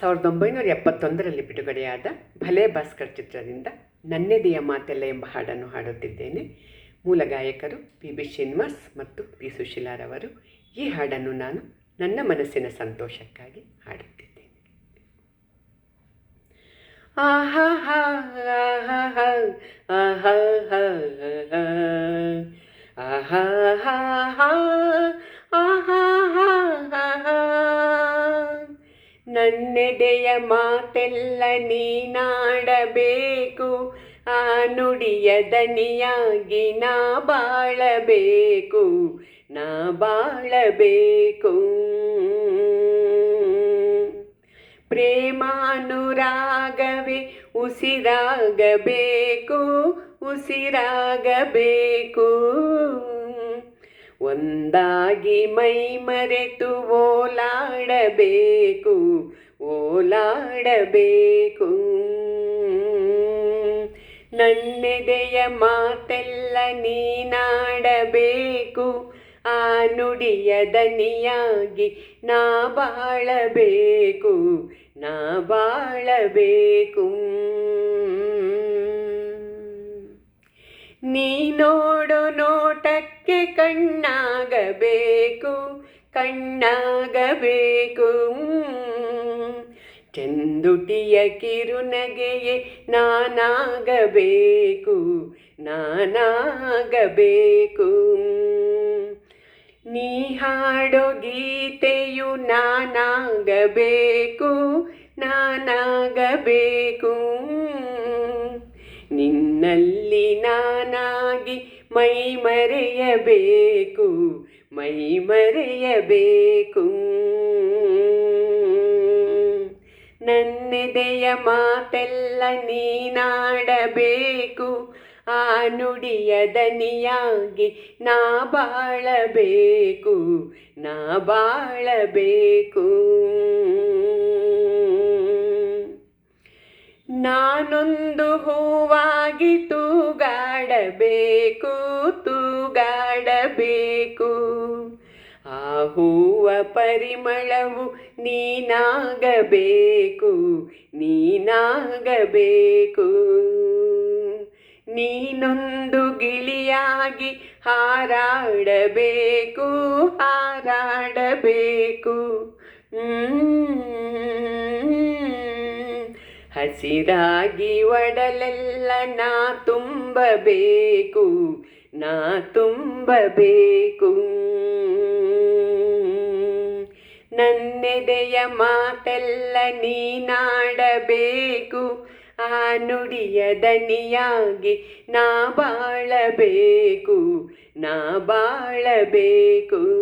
ಸಾವಿರದ ಒಂಬೈನೂರ ಎಪ್ಪತ್ತೊಂದರಲ್ಲಿ ಬಿಡುಗಡೆಯಾದ ಭಲೆ ಭಾಸ್ಕರ್ ಚಿತ್ರದಿಂದ ನನ್ನೆದೆಯ ಮಾತೆಲ್ಲ ಎಂಬ ಹಾಡನ್ನು ಹಾಡುತ್ತಿದ್ದೇನೆ. ಮೂಲ ಗಾಯಕರು ಪಿ ಬಿ ಶ್ರೀನಿವಾಸ್ ಮತ್ತು ಪಿ ಸುಶೀಲಾರವರು. ಈ ಹಾಡನ್ನು ನಾನು ನನ್ನ ಮನಸ್ಸಿನ ಸಂತೋಷಕ್ಕಾಗಿ ಹಾಡುತ್ತಿದ್ದೇನೆ. ಆಹಾ ಹಾ ಹಾ ಆಹಾ ಹಾ ಹಾ ನನ್ನೆದೆಯ ಮಾತೆಲ್ಲ ನೀನಾಡಬೇಕು. ಆ ನುಡಿಯ ದನಿಯಾಗಿ ನಾ ಬಾಳಬೇಕು. ನಾ ಬಾಳಬೇಕು. ಪ್ರೇಮಾನುರಾಗವೇ ಉಸಿರಾಗಬೇಕು ಉಸಿರಾಗಬೇಕು. ಒಂದಾಗಿ ಮೈ ಮರೆತು ಓಲಾಡಬೇಕು ಓಲಾಡಬೇಕು. ನನ್ನೆದೆಯ ಮಾತೆಲ್ಲ ನೀನಾಡಬೇಕು, ಆ ನುಡಿಯ ದನಿಯಾಗಿ ನಾ ಬಾಳಬೇಕು ನಾ ಬಾಳಬೇಕು. ನೀ ನೋಡು ಕಣ್ಣಾಗಬೇಕು ಕಣ್ಣಾಗಬೇಕು. ಚಂದುಟಿಯ ಕಿರುನಗೆಯೇ ನಾನಾಗಬೇಕು ನಾನಾಗಬೇಕು. ನೀ ಹಾಡೋ ಗೀತೆಯು ನಾನಾಗಬೇಕು ನಾನಾಗಬೇಕು. ನಿನ್ನಲ್ಲಿ ನಾನಾಗಿ ಮೈ ಮರೆಯಬೇಕು ಮೈ ಮರೆಯಬೇಕು. ನನ್ನೆದೆಯ ಮಾತೆಲ್ಲ ನೀನಾಡಬೇಕು ಆ ನುಡಿಯ ದನಿಯಾಗಿ ನಾ ಬಾಳಬೇಕು ನಾ ಬಾಳಬೇಕು. ನಾನೊಂದು ಹೂವಾಗಿ ತೂಗಾಡಬೇಕು ತೂಗಾಡಬೇಕು. ಆ ಹೂವ ಪರಿಮಳವು ನೀನಾಗಬೇಕು ನೀನಾಗಬೇಕು. ನೀನೊಂದು ಗಿಳಿಯಾಗಿ ಹಾರಾಡಬೇಕು ಹಾರಾಡಬೇಕು. ಹಸಿರಾಗಿ ಒಡಲೆಲ್ಲ ನಾ ತುಂಬಬೇಕು ನಾ ತುಂಬಬೇಕು. ನನ್ನೆದೆಯ ಮಾತೆಲ್ಲ ನೀನಾಡಬೇಕು, ಆ ನುಡಿಯ ದನಿಯಾಗಿ ನಾ ಬಾಳಬೇಕು ನಾ ಬಾಳಬೇಕು.